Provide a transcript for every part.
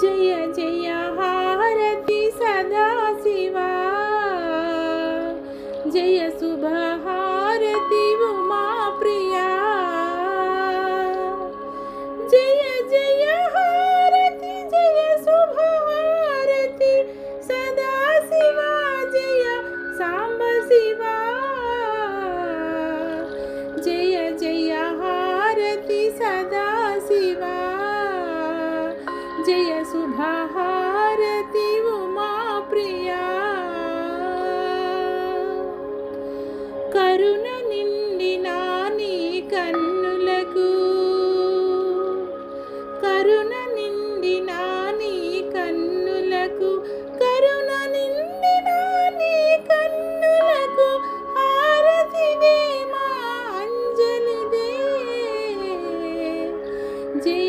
జయ జయ హారతి సదా శివా జయ శుభ హారతి ఉమా ప్రియా జయ శుభ హారతి ఉమా ప్రియా కరుణ నిండిన నీ కన్నులకు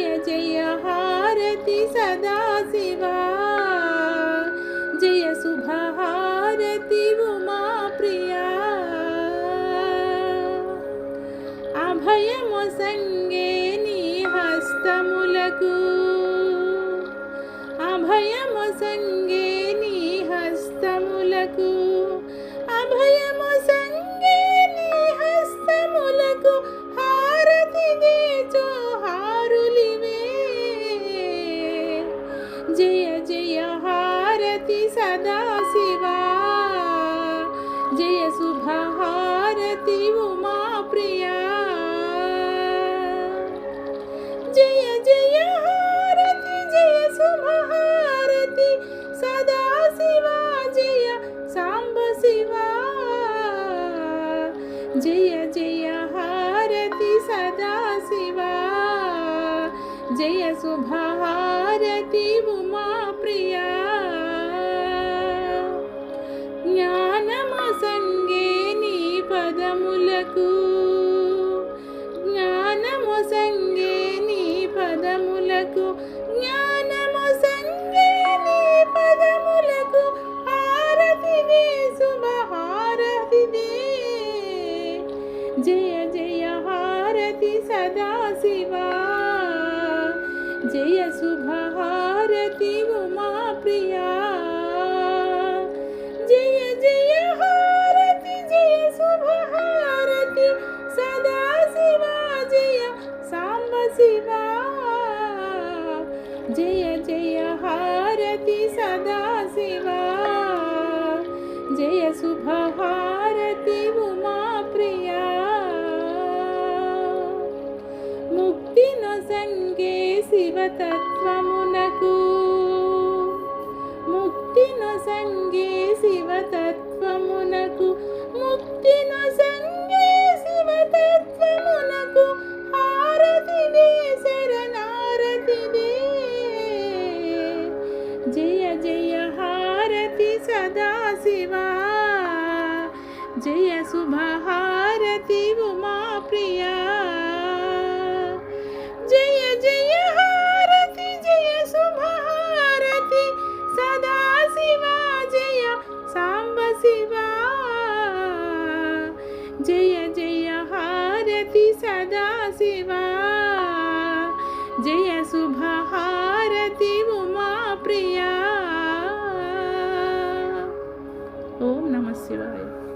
జయ జయ హారతి సదా శివా జయ శుభ హారతి ఉమా ప్రియా అభయము సంగే నీ హస్తములకు అభయము సంగే నీ హస్తములకు అభయ హారతి సదా శివా జయ శుభ హారతి ఉమా ప్రియా జయ జయ హారతి జయ శుభ హారతి సదా శివా జయ సాంబ శివా జయ జయ హారతి సంగే నీ పదములకు హారతి సదా శివా జయ శుభ హారతి ఉమా ప్రియా ముక్తి నొసంగే శివతత్వమునకు ముక్తి శుభహారతి ఉమా ప్రియా. జయ జయ హారతి జయ శుభహారతి సదా శివ జయ సాంబ శివ. జయ జయ హారతి సదా శివ. జయ శుభహారతి ఉమా ప్రియా. ఓం నమ శివాయ.